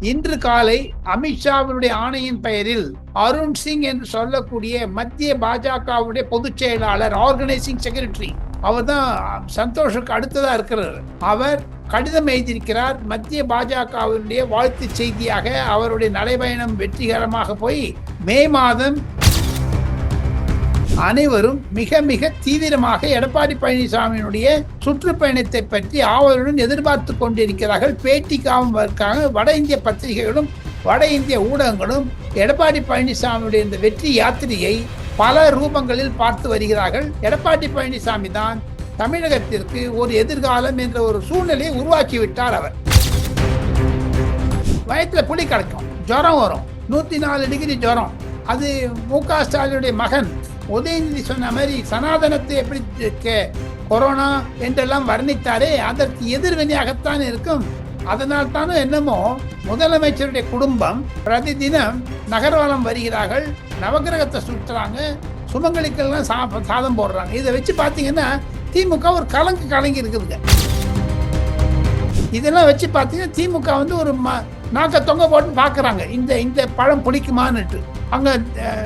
இன்று காலை அமித்ஷாவினுடைய ஆணையின் பெயரில் அருண் சிங் என்று சொல்லக்கூடிய மத்திய பாஜகவுடைய பொதுச் செயலாளர் ஆர்கனைசிங் செக்ரட்டரி அவர் தான் சந்தோஷுக்கு அடுத்ததா இருக்கிறார். அவர் கடிதம் எழுதியிருக்கிறார். மத்திய பாஜகவினுடைய வாழ்த்து செய்தியாக அவருடைய நடைபயணம் வெற்றிகரமாக போய் மே மாதம் அனைவரும் மிக மிக தீவிரமாக எடப்பாடி பழனிசாமியினுடைய சுற்றுப்பயணத்தை பற்றி ஆவலுடன் எதிர்பார்த்து கொண்டிருக்கிறார்கள். பேட்டிக்காகவும் இருக்காங்க வட இந்திய பத்திரிகைகளும் வட இந்திய ஊடகங்களும் எடப்பாடி பழனிசாமியுடைய இந்த வெற்றி யாத்திரையை பல ரூபங்களில் பார்த்து வருகிறார்கள். எடப்பாடி பழனிசாமி தான் தமிழகத்திற்கு ஒரு எதிர்காலம் என்ற ஒரு சூழ்நிலையை உருவாக்கி விட்டார் அவர். வயத்தில் புலி கிடக்கும் ஜுரம் வரும். நூற்றி நாலு டிகிரி ஜுரம். அது மு க ஸ்டாலினுடைய மகன் உதயநிதி சொன்ன மாதிரி சனாதனத்தை எப்படி இருக்கு? கொரோனா என்றெல்லாம் வர்ணித்தாரே அதற்கு எதிர்வினையாகத்தான் இருக்கும். அதனால் தானே என்னமோ முதலமைச்சருடைய குடும்பம் பிரதிதினம் நகர்வலம் வருகிறார்கள் நவகிரகத்தை சுற்றுறாங்க சுமங்கலிக்கெல்லாம் சா சாதம் போடுறாங்க. இதை வச்சு பார்த்தீங்கன்னா திமுக ஒரு கலங்கு கலங்கி இருக்குதுங்க. இதெல்லாம் வச்சு பார்த்தீங்கன்னா திமுக வந்து ஒரு ம நாக்க தொங்க போட்டு பார்க்குறாங்க. இந்த இந்த பழம் பிடிக்குமான்னுட்டு அங்கே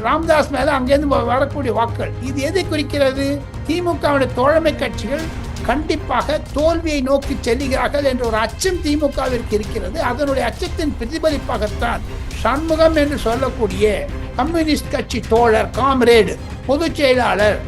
ராம்தாஸ் மேலே அங்கேருந்து வரக்கூடிய வாக்குகள். இது எதை குறிக்கிறது? திமுகவுடைய தோழமை கட்சிகள் கண்டிப்பாக தோல்வியை நோக்கி செல்கிறார்கள் என்ற ஒரு அச்சம் திமுகவிற்கு இருக்கிறது. அதனுடைய அச்சத்தின் பிரதிபலிப்பாகத்தான் சண்முகம் என்று சொல்லக்கூடிய கம்யூனிஸ்ட் கட்சி தோழர் காம்ரேடு பொதுச் செயலாளர்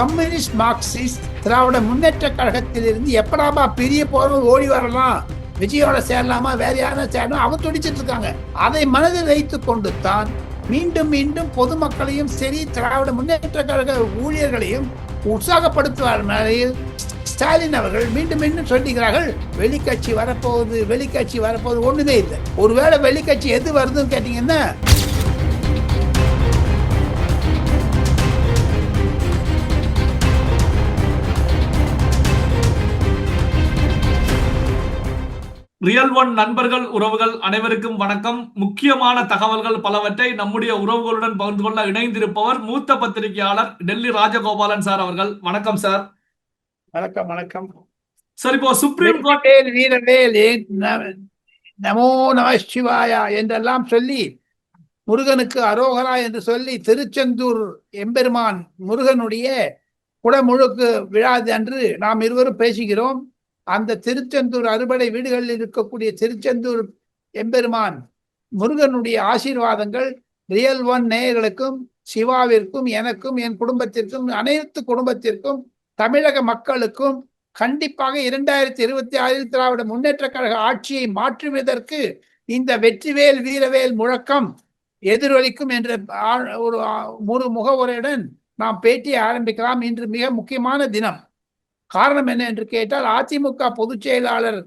கம்யூனிஸ்ட் மார்க்சிஸ்ட் திராவிட முன்னேற்ற கழகத்திலிருந்து எப்படாபா பிரிய போறோம் ஓடி வரலாம்? விஜயோட சேரலாமா வேற யாரும் சேரணும் அவன் துடிச்சிட்டு இருக்காங்க. அதை மனதில் வைத்து கொண்டு தான் மீண்டும் மீண்டும் பொதுமக்களையும் சரி திராவிட முன்னேற்ற கழக ஊழியர்களையும் உற்சாகப்படுத்துவார் நிலையில் ஸ்டாலின் அவர்கள் மீண்டும் மீண்டும் சொல்லுகிறார்கள் வெளிக்கட்சி வரப்போகுது வெளிக்கட்சி வரப்போகுது. ஒண்ணுமே இல்லை. ஒருவேளை வெளிக்கட்சி எது வருதுன்னு கேட்டீங்கன்னா ரியல் ஒன் நண்பர்கள் உறவுகள் அனைவருக்கும் வணக்கம். முக்கியமான தகவல்கள் பலவற்றை நம்முடைய உறவுகளுடன் பகிர்ந்து கொள்ள இணைந்திருப்பவர் மூத்த பத்திரிகையாளர் டெல்லி ராஜகோபாலன் சார் அவர்கள். வணக்கம் சார். வணக்கம் வணக்கம். சார் இப்போ சுப்ரீம் கோர்ட் வீரவேல் நமோ நம சிவாயா என்றெல்லாம் சொல்லி முருகனுக்கு அரோகரா என்று சொல்லி திருச்செந்தூர் எம்பெருமான் முருகனுடைய குடமுழுக்கு விழாது அன்று நாம் இருவரும் பேசுகிறோம். அந்த திருச்செந்தூர் அறுபடை வீடுகளில் இருக்கக்கூடிய திருச்செந்தூர் எம்பெருமான் முருகனுடைய ஆசீர்வாதங்கள் ரியல் ஒன் நேயர்களுக்கும் சிவாவிற்கும் எனக்கும் என் குடும்பத்திற்கும் அனைத்து குடும்பத்திற்கும் தமிழக மக்களுக்கும் கண்டிப்பாக இரண்டாயிரத்தி இருபத்தி ஆறில் திராவிட முன்னேற்ற கழக ஆட்சியை மாற்றுவதற்கு இந்த வெற்றிவேல் வீரவேல் முழக்கம் எதிரொலிக்கும் என்ற ஒரு முழு முகவுரையுடன் நாம் பேட்டியை ஆரம்பிக்கலாம். இன்று மிக முக்கியமான தினம். காரணம் என்ன என்று கேட்டால் அதிமுக பொதுச் செயலாளர்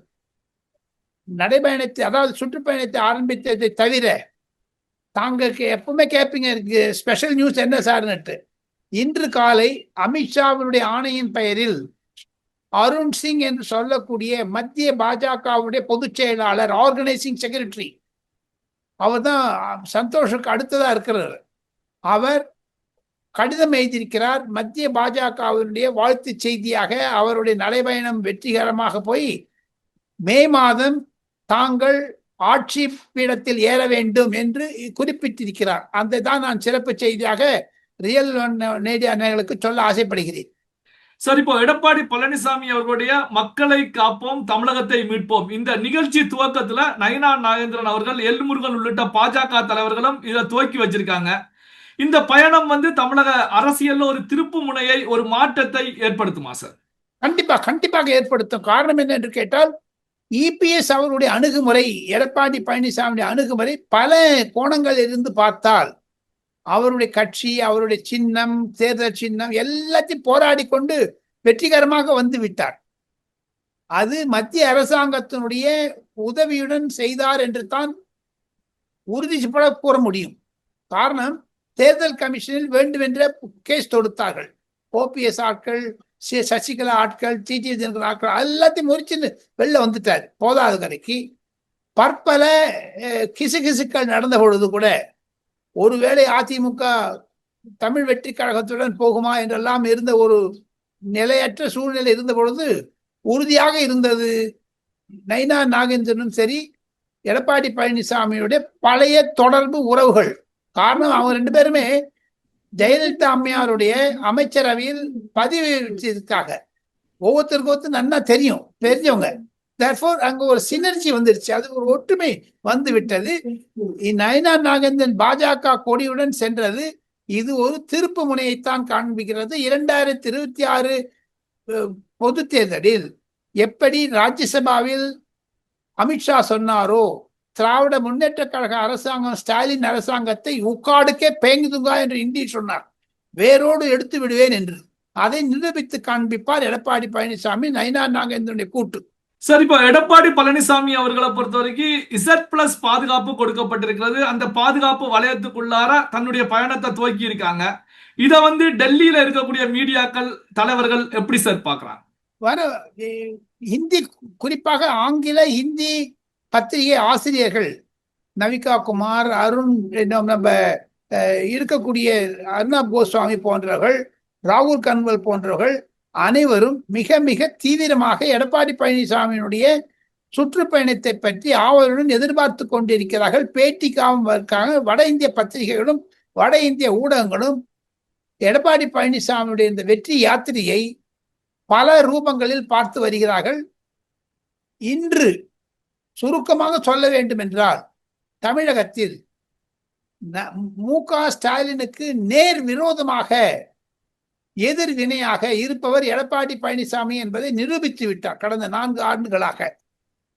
நடைபயணத்தை அதாவது சுற்றுப்பயணத்தை ஆரம்பித்ததை தவிர தாங்கள் எப்பவுமே கேட்பீங்க இருக்கு ஸ்பெஷல் நியூஸ் என்ன சார்னுட்டு இன்று காலை அமித்ஷாவினுடைய ஆணையின் பெயரில் அருண் சிங் என்று சொல்லக்கூடிய மத்திய பாஜகவுடைய பொதுச் செயலாளர் ஆர்கனைசிங் செக்ரட்டரி அவர் தான் சந்தோஷுக்கு அடுத்ததாக இருக்கிறார். அவர் கடிதம் எழுதியிருக்கிறார். மத்திய பாஜகவினுடைய வாழ்த்து செய்தியாக அவருடைய நடைபயணம் வெற்றிகரமாக போய் மே மாதம் தாங்கள் ஆட்சி பீடத்தில் ஏற வேண்டும் என்று குறிப்பிட்டிருக்கிறார். அந்த தான் நான் சிறப்பு செய்தியாக ரியல் நேடியா நேயர்களுக்கு சொல்ல ஆசைப்படுகிறேன். சார் இப்போ எடப்பாடி பழனிசாமி அவர்களுடைய மக்களை காப்போம் தமிழகத்தை மீட்போம். இந்த நிகழ்ச்சி துவக்கத்துல நயனா நாகேந்திரன் அவர்கள் எல்முருகன் உள்ளிட்ட பாஜக தலைவர்களும் இதை துவக்கி வச்சிருக்காங்க. இந்த பயணம் வந்து தமிழக அரசியல்ல ஒரு திருப்பு முனையை ஒரு மாற்றத்தை ஏற்படுத்துமா சார்? கண்டிப்பா கண்டிப்பாக ஏற்படுத்தும். காரணம் என்ன என்று கேட்டால் இபிஎஸ் அவருடைய அணுகுமுறை எடப்பாடி பழனிசாமியுடைய அணுகுமுறை பல கோணங்களில் இருந்து பார்த்தால் அவருடைய கட்சி அவருடைய சின்னம் தேர்தல் சின்னம் எல்லாத்தையும் போராடி கொண்டு வெற்றிகரமாக வந்து விட்டார். அது மத்திய அரசாங்கத்தினுடைய உதவியுடன் செய்தார் என்று தான் உறுதிப்பட கூற முடியும். காரணம் தேர்தல் கமிஷனில் வேண்டுமென்ற கேஸ் தொடுத்தார்கள். ஓபிஎஸ் ஆட்கள் சசிகலா ஆட்கள் டிடி தினகரன் ஆட்கள் எல்லாத்தையும் முறிச்சு வெளில வந்துட்டார். போதாத கரைக்கு பற்பல கிசுகிசுக்கள் நடந்த பொழுது கூட ஒருவேளை அதிமுக தமிழ் வெற்றி கழகத்துடன் போகுமா என்றெல்லாம் இருந்த ஒரு நிலையற்ற சூழ்நிலை இருந்த பொழுது உறுதியாக இருந்தது. நைனா நாகேந்திரனும் சரி எடப்பாடி பழனிசாமியுடைய பழைய தொடர்பு உறவுகள். காரணம் அவங்க ரெண்டு பேருமே ஜெயலலிதா அம்மையாருடைய அமைச்சரவையில் பதிவு வச்சதுக்காக ஒவ்வொருத்தருக்கு ஒருத்தர் நன்னா தெரியும் தெரிஞ்சவங்க. Therefore அங்க ஒரு சினர்ஜி வந்துருச்சு. அது ஒரு ஒற்றுமை வந்து விட்டது. நயனா நாகேந்திரன் பாஜக கொடியுடன் சென்றது. இது ஒரு திருப்பு முனையைத்தான் காண்பிக்கிறது. இரண்டாயிரத்தி இருபத்தி ஆறு பொது தேர்தலில் எப்படி ராஜ்யசபாவில் அமித்ஷா சொன்னாரோ திராவிட முன்னேற்ற கழக அரசாங்கம் ஸ்டாலின் அரசாங்கத்தை உக்காடுக்கே பேங்குதுங்கா என்று இந்தி சொன்னார். வேரோடு எடுத்து விடுவேன் என்று. அதை நிரூபித்து காண்பிப்பார் எடப்பாடி பழனிசாமி நயினா நாகேந்திரனுடைய கூட்டு. சார் இப்போ எடப்பாடி பழனிசாமி அவர்களை பொறுத்த வரைக்கும் இசட் பிளஸ் பாதுகாப்பு கொடுக்கப்பட்டிருக்கிறது. அந்த பாதுகாப்பு வலயத்துக்குள்ளார தன்னுடைய பயணத்தை துவக்கி இருக்காங்க. இத வந்து டெல்லியில இருக்கக்கூடிய மீடியாக்கள் தலைவர்கள் எப்படி சார் பாக்குறாங்க வர ஹிந்தி குறிப்பாக ஆங்கில ஹிந்தி பத்திரிகை ஆசிரியர்கள் நவிகா குமார் அருண் நம்ம இருக்கக்கூடிய அர்ணாப் கோஸ்வாமி போன்றவர்கள் ராகுல் கன்வல் போன்றவர்கள் அனைவரும் மிக மிக தீவிரமாக எடப்பாடி பழனிசாமியினுடைய சுற்றுப்பயணத்தை பற்றி ஆவலுடன் எதிர்பார்த்து கொண்டிருக்கிறார்கள். பேட்டிக்காக வட இந்திய பத்திரிகைகளும் வட இந்திய ஊடகங்களும் எடப்பாடி பழனிசாமியுடைய இந்த வெற்றி யாத்திரையை பல ரூபங்களில் பார்த்து வருகிறார்கள். இன்று சுருக்கமாக சொல்ல வேண்டும் என்றால் தமிழகத்தில் ந- மு க ஸ்டாலினுக்கு நேர் விரோதமாக எதிர்வினையாக இருப்பவர் எடப்பாடி பழனிசாமி என்பதை நிரூபித்து விட்டார் கடந்த நான்கு ஆண்டுகளாக.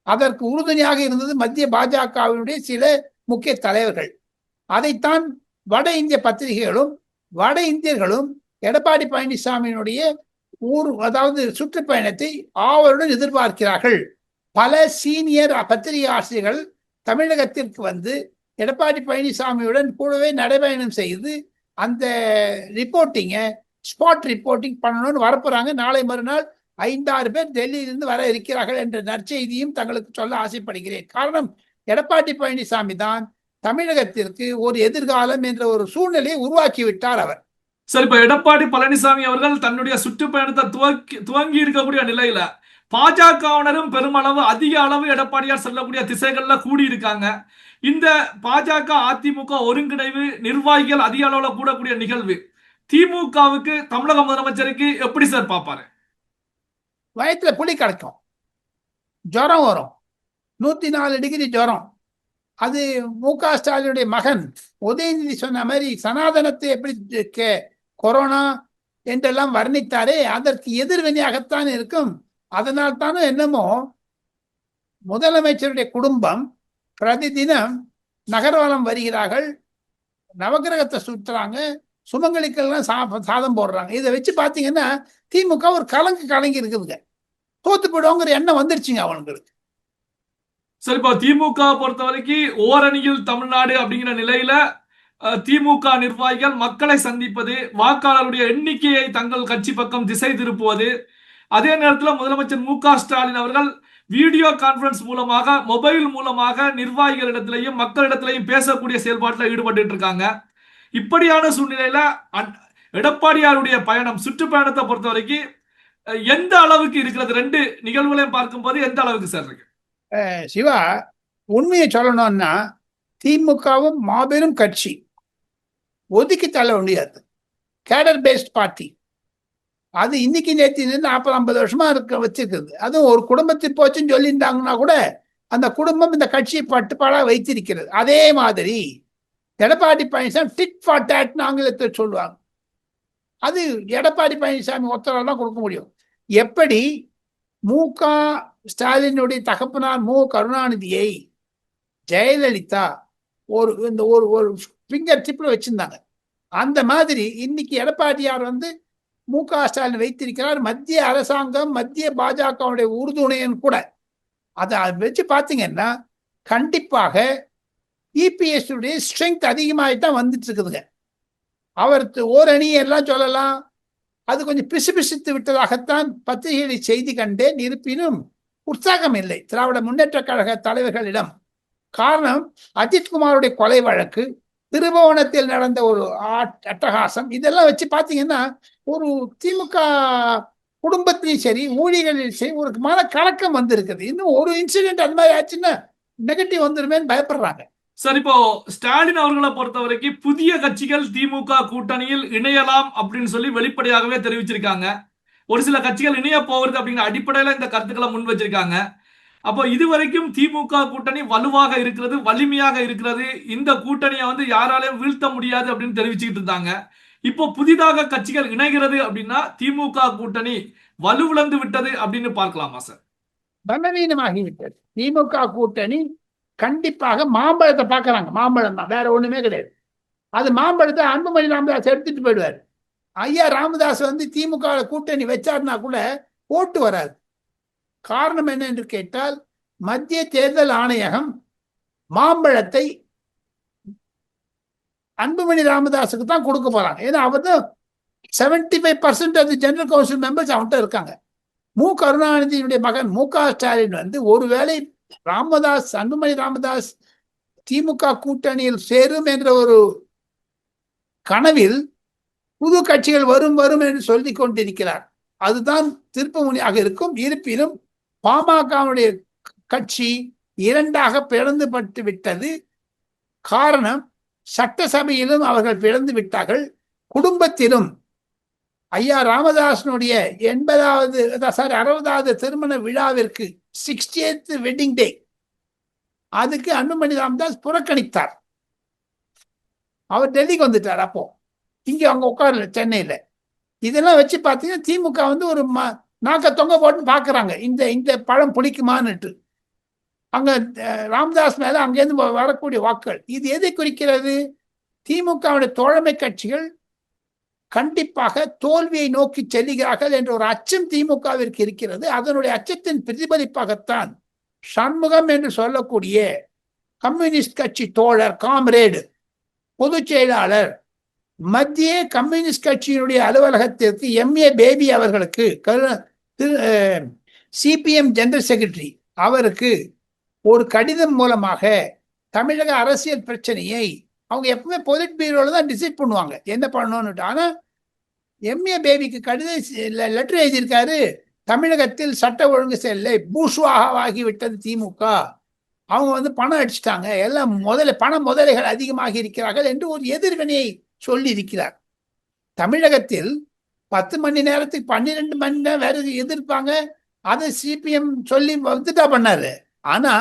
அதற்கு உறுதுணையாக இருந்தது மத்திய பாஜகவினுடைய சில முக்கிய தலைவர்கள். அதைத்தான் வட இந்திய பத்திரிகைகளும் வட இந்தியர்களும் எடப்பாடி பழனிசாமியினுடைய ஊர் அதாவது சுற்றுப்பயணத்தை ஆவலுடன் எதிர்பார்க்கிறார்கள். பல சீனியர் பத்திரிகை ஆசிரியர்கள் தமிழகத்திற்கு வந்து எடப்பாடி பழனிசாமியுடன் கூடவே நடைபயணம் செய்து அந்த ரிப்போர்ட்டிங்கை ஸ்பாட் ரிப்போர்ட்டிங் பண்ணணும்னு வரப்போறாங்க. நாளை மறுநாள் ஐந்தாறு பேர் டெல்லியிலிருந்து வர இருக்கிறார்கள் என்ற நற்செய்தியும் தங்களுக்கு சொல்ல ஆசைப்படுகிறேன். காரணம் எடப்பாடி பழனிசாமி தான் தமிழகத்திற்கு ஒரு எதிர்காலம் என்ற ஒரு சூழ்நிலையை உருவாக்கி விட்டார் அவர். சரி இப்ப எடப்பாடி பழனிசாமி அவர்கள் தன்னுடைய சுற்றுப்பயணத்தை துவங்கி துவங்கி இருக்கக்கூடிய நிலையில பாஜகவினரும் பெருமளவு அதிக அளவு எடப்பாடியார் செல்லக்கூடிய திசைகள்ல கூடியிருக்காங்க. இந்த பாஜக அதிமுக ஒருங்கிணைவு நிர்வாகிகள் அதிக அளவுல கூடக்கூடிய நிகழ்வு. திமுகவுக்கு தமிழக முதலமைச்சருக்கு எப்படி சார் பார்ப்பாரு? வயத்துல புலி கிடைக்கும் ஜுரம் வரும். நூத்தி நாலு டிகிரி ஜுரம். அது மு க ஸ்டாலினுடைய மகன் உதயநிதி சொன்ன மாதிரி சனாதனத்தை எப்படி கே- கொரோனா என்றெல்லாம் வர்ணித்தாரே அதற்கு எதிர்வினையாகத்தான் இருக்கும். அதனால் தானே என்னமோ முதலமைச்சருடைய குடும்பம் பிரதி தினம் நகர்வலம் வருகிறார்கள் நவகிரகத்தை சுற்றுறாங்க சுமங்கலிக்கெல்லாம் சா சாதம் போடுறாங்க. இதை வச்சு பார்த்தீங்கன்னா திமுக ஒரு கலங்கு கலங்கி இருக்குதுங்க. தோத்து போயிடுவோங்கிற எண்ணம் வந்துருச்சுங்க அவங்களுக்கு. சரிப்பா இப்போ திமுக பொறுத்த வரைக்கும் ஓரணியில் தமிழ்நாடு அப்படிங்கிற நிலையில திமுக நிர்வாகிகள் மக்களை சந்திப்பது வாக்காளருடைய எண்ணிக்கையை தங்கள் கட்சி பக்கம் திசை திருப்புவது அதே நேரத்தில் முதலமைச்சர் மு ஸ்டாலின் அவர்கள் வீடியோ கான்பரன்ஸ் மூலமாக மொபைல் மூலமாக நிர்வாகிகளிடத்திலையும் மக்களிடத்திலையும் பேசக்கூடிய செயல்பாட்டில் ஈடுபட்டு இருக்காங்க இப்படியான சூழ்நிலையில எடப்பாடியாருடைய பயணம் சுற்றுப்பயணத்தை பொறுத்த வரைக்கும் எந்த அளவுக்கு இருக்கிறது? ரெண்டு நிகழ்வுகளையும் பார்க்கும்போது எந்த அளவுக்கு சார் இருக்கு? சிவா உண்மையை சொல்லணும்னா திமுகவும் மாபெரும் கட்சி ஒதுக்கி தள்ள முடியாது கேடர் பேஸ்ட் பார்ட்டி அது இன்னைக்கு நேற்று நாற்பது ஐம்பது வருஷமா இருக்க வச்சிருக்குது அதுவும் ஒரு குடும்பத்தில் போச்சுன்னு சொல்லியிருந்தாங்கன்னா கூட அந்த குடும்பம் இந்த கட்சியை பட்டுப்பாடாக வைத்திருக்கிறது. அதே மாதிரி எடப்பாடி பழனிசாமி டிட் ஃபார் டேட்னு ஆங்கிலத்தில் சொல்லுவாங்க. அது எடப்பாடி பழனிசாமி ஒத்தரெல்லாம் கொடுக்க முடியும். எப்படி மு க ஸ்டாலினுடைய தகப்பனார் மு கருணாநிதியை ஜெயலலிதா ஒரு இந்த ஒரு ஒரு ஃபிங்கர் டிப்பில் வச்சுருந்தாங்க. அந்த மாதிரி இன்னைக்கு எடப்பாடியார் வந்து மு க ஸ்டாலின் வைத்திருக்கிறார். மத்திய அரசாங்கம் மத்திய பாஜகவுடைய உறுதுணையன் கூட. அதை வச்சு பார்த்தீங்கன்னா கண்டிப்பாக இபிஎஸ் உடைய ஸ்ட்ரென்த் அதிகமாகி தான் வந்துட்டு இருக்குதுங்க அவர் ஓரணியெல்லாம் சொல்லலாம். அது கொஞ்சம் பிசுபிசுத்து விட்டதாகத்தான் பத்திரிகைகளை செய்தி கண்டேன். இருப்பினும் உற்சாகம் இல்லை. திராவிட முன்னேற்ற கழக தலைவர்களிடம். காரணம் அஜித்குமாருடைய கொலை வழக்கு திருபுவனத்தில் நடந்த ஒரு அட்டகாசம். இதெல்லாம் வச்சு பார்த்தீங்கன்னா ஒரு திமுக குடும்பத்திலையும் சரி ஊழியர்களிலும் சரி ஒரு மன கலக்கம் வந்திருக்குது. இன்னும் ஒரு இன்சிடென்ட் அந்த மாதிரி ஆச்சுன்னா நெகட்டிவ் வந்துருமேன்னு பயப்படுறாங்க. சார் இப்போ ஸ்டாலின் அவர்களை பொறுத்த வரைக்கும் புதிய கட்சிகள் திமுக கூட்டணியில் இணையலாம் அப்படின்னு சொல்லி வெளிப்படையாகவே தெரிவிச்சிருக்காங்க. ஒரு சில கட்சிகள் இணைய போகிறது அப்படிங்கிற அடிப்படையில இந்த கருத்துக்களை முன் வச்சிருக்காங்க. அப்போ இதுவரைக்கும் திமுக கூட்டணி வலுவாக இருக்கிறது வலிமையாக இருக்கிறது. இந்த கூட்டணியை வந்து யாராலையும் வீழ்த்த முடியாது அப்படின்னு தெரிவிச்சுக்கிட்டு இருந்தாங்க. இப்போ புதிதாக கட்சிகள் இணைகிறது அப்படின்னா திமுக கூட்டணி வலுவிழந்து விட்டது அப்படின்னு பார்க்கலாமா சார்? பலவீனமாகிவிட்டது. திமுக கூட்டணி கண்டிப்பாக மாம்பழத்தை பார்க்கறாங்க. மாம்பழம் தான் வேற ஒண்ணுமே கிடையாது. அது மாம்பழத்தை அன்புமணி ராமதாஸ் எடுத்துட்டு போயிடுவார். ஐயா ராமதாஸ் வந்து திமுக கூட்டணி வச்சாருன்னா கூட ஓட்டு வராது. காரணம் என்ன என்று கேட்டால் மத்திய தேர்தல் ஆணையகம் மாம்பழத்தை அன்புமணி ராமதாஸுக்கு தான் கொடுக்க போறாங்க. ஏன்னா அவர் தான் seventy five percent of the general council members அவன்கிட்ட இருக்காங்க. மு. கருணாநிதியினுடைய மகன் மு. க. ஸ்டாலின் வந்து ஒருவேளை ராமதாஸ் அன்புமணி ராமதாஸ் திமுக கூட்டணியில் சேரும் என்ற ஒரு கனவில் புது கட்சிகள் வரும் வரும் என்று சொல்லி கொண்டிருக்கிறார். அதுதான் திருப்பமுனையாக இருக்கும். இருப்பினும் பாமகவுடைய கட்சி இரண்டாக பிளந்துபட்டு விட்டது. காரணம் சட்டசபையிலும் அவர்கள் பிறந்து விட்டார்கள். குடும்பத்திலும் ஐயா ராமதாசனுடைய எண்பதாவது சாரி அறுபதாவது திருமண விழாவிற்கு சிக்ஸ்டியத் வெட்டிங் டே அதுக்கு அன்புமணி ராமதாஸ் புறக்கணித்தார். அவர் டெல்லிக்கு வந்துட்டார் அப்போ. இங்கே அவங்க உட்காரல சென்னையில். இதெல்லாம் வச்சு பார்த்தீங்கன்னா திமுக வந்து ஒரு ம நாக்க தொங்க போட்டுன்னு பார்க்குறாங்க. இந்த இந்த பழம் பிடிக்குமான்னுட்டு அங்க ராம்தாஸ் மேல அங்கேருந்து வரக்கூடிய வாக்குகள். இது எதை குறிக்கிறது? திமுகவுடைய தோழமை கட்சிகள் கண்டிப்பாக தோல்வியை நோக்கி செல்கிறார்கள் என்ற ஒரு அச்சம் திமுகவிற்கு இருக்கிறது. அதனுடைய அச்சத்தின் பிரதிபலிப்பாகத்தான் சண்முகம் என்று சொல்லக்கூடிய கம்யூனிஸ்ட் கட்சி தோழர் காம்ரேடு பொதுச் செயலாளர் மத்திய கம்யூனிஸ்ட் கட்சியினுடைய அலுவலகத்திற்கு எம்ஏ பேபி அவர்களுக்கு சிபிஎம் ஜெனரல் செக்ரட்டரி அவருக்கு ஒரு கடிதம் மூலமாக தமிழக அரசியல் பிரச்சனையை அவங்க எப்பவுமே பொலிட் பீரோவில் தான் டிசைட் பண்ணுவாங்க. என்ன பண்ணணும்னுட்டு. ஆனால் எம்ஏ பேபிக்கு கடிதம் லெட்டர் எழுதியிருக்காரு. தமிழகத்தில் சட்ட ஒழுங்கு செல்லை பூஷ்வாகவாகி விட்டது திமுக அவங்க வந்து பணம் அடிச்சிட்டாங்க. எல்லாம் முதல பண முதலைகள் அதிகமாகி இருக்கிறார்கள் என்று ஒரு எதிர்வினையை சொல்லி இருக்கிறார் தமிழகத்தில் பத்து மணி நேரத்துக்கு பன்னிரெண்டு மணி நேரம் வேற எதிர்ப்பாங்க. அதை சிபிஎம் சொல்லி வந்துட்டா பண்ணாரு. ஆனா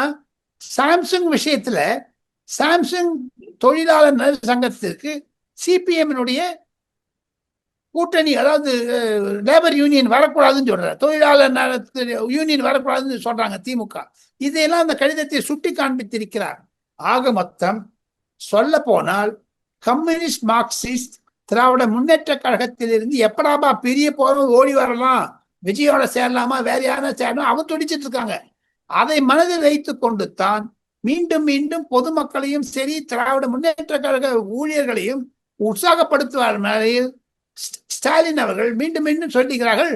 சாம்சங் விஷயத்துல சாம்சங் தொழிலாளர் நல சங்கத்திற்கு சிபிஎம்னுடைய கூட்டணி அதாவது லேபர் யூனியன் வரக்கூடாதுன்னு சொல்றாரு. தொழிலாளர் நல யூனியன் வரக்கூடாதுன்னு சொல்றாங்க திமுக. இதையெல்லாம் அந்த கடிதத்தை சுட்டி காண்பித்திருக்கிறார். ஆக மொத்தம் சொல்ல போனால் கம்யூனிஸ்ட் மார்க்சிஸ்ட் திராவிட முன்னேற்ற கழகத்திலிருந்து எப்படாப்பா பெரிய போறோம் ஓடி வரலாம் விஜயோட சேரலாமா வேற யாரும் சேரணும் அவன் துடிச்சிட்டு இருக்காங்க. அதை மனதில் வைத்துக் கொண்டு தான் மீண்டும் மீண்டும் பொதுமக்களையும் சரி திராவிட முன்னேற்ற கழக ஊழியர்களையும் உற்சாகப்படுத்துவார் நிலையில் ஸ்டாலின் அவர்கள் மீண்டும் மீண்டும் சொல்லுகிறார்கள்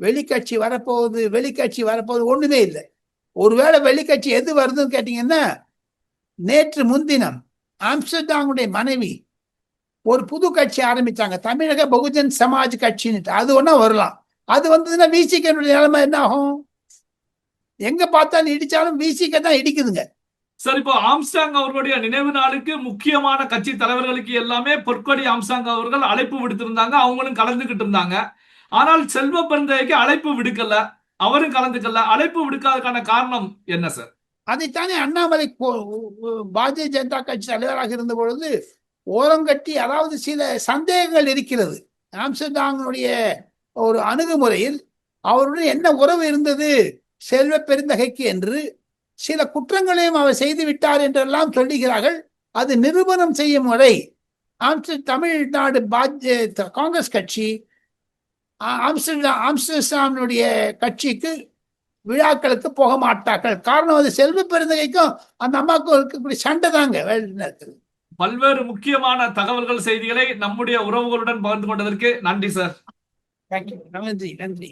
வெளிக்கட்சி வரப்போகுது வெளிக்கட்சி வரப்போகுது. ஒண்ணுமே இல்லை. ஒருவேளை வெளிக்கட்சி எது வருதுன்னு கேட்டீங்கன்னா நேற்று முன்தினம் ஆம்ஸ்டர்டாங்குடைய மனைவி ஒரு புது கட்சி ஆரம்பிச்சாங்க தமிழக பகுஜன் சமாஜ் கட்சின்னு அது ஒன்றா வரலாம். அது வந்ததுன்னா விசிகனுடைய நிலைமை என்ன ஆகும்? எங்க பார்த்தாலும் இடிச்சாலும் விசிக தான் இடிக்குதுங்க. சார் இப்போ ஆம்ஸ்டாங் அவர்களுடைய நினைவு நாளுக்கு முக்கியமான கட்சி தலைவர்களுக்கு எல்லாமே பொற்கொடி ஆம்ஸ்டாங் அவர்கள் அழைப்பு விடுத்திருந்தாங்க அவங்களும் கலந்துகிட்டு இருந்தாங்க. ஆனால் செல்வ பெருந்தைக்கு அழைப்பு விடுக்கல அவரும் கலந்துக்கல. அழைப்பு விடுக்காததுக்கான காரணம் என்ன சார் அதைத்தானே அண்ணாமலை பாரதிய ஜனதா கட்சி தலைவராக இருந்த பொழுது ஓரம் கட்டி அதாவது சில சந்தேகங்கள் இருக்கிறது. ஆம்ஸ்டர்டாமுடைய ஒரு அணுகுமுறையில் அவருடன் என்ன உறவு இருந்தது? செல்வ பெருந்தகைக்கு என்று சில குற்றங்களையும் அவர் செய்து விட்டார் என்றெல்லாம் சொல்லுகிறார்கள். அது நிரூபணம் செய்யும் ஆம்ஸ்டர் தமிழ்நாடு பாஜ காங்கிரஸ் கட்சி ஆம்ஸ்டர்டாம் ஆம்ஸ்டர்டாமுடைய கட்சிக்கு விழாக்களுக்கு போக மாட்டார்கள். காரணம் அது செல்வ பெருந்தகைக்கும் அந்த அம்மாவுக்கும் இருக்கக்கூடிய சண்டை தாங்க இருக்குது? பல்வேறு முக்கியமான தகவல்கள் செய்திகளை நம்முடைய உறவுகளுடன் பகிர்ந்து கொண்டதற்கு நன்றி சார். தேங்க்யூ நன்றி நன்றி.